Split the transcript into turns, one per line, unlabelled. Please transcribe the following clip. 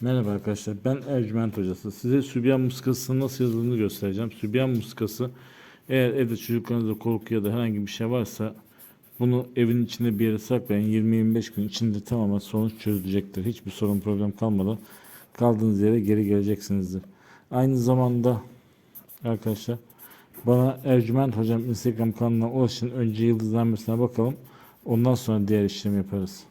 Merhaba arkadaşlar ben Ercüment Hocası. Size Sübyan muskasının nasıl yazıldığını göstereceğim. Sübyan muskası eğer evde çocuklarınızda korku ya da herhangi bir şey varsa bunu evin içinde bir yere saklayın. 20-25 gün içinde tamamen sonuç çözülecektir. Hiçbir sorun problem kalmadan kaldığınız yere geri geleceksinizdir. Aynı zamanda arkadaşlar bana Ercüment Hocam Instagram kanalına ulaşın. Önce yıldızlanmasına bakalım. Ondan sonra diğer işlemi yaparız.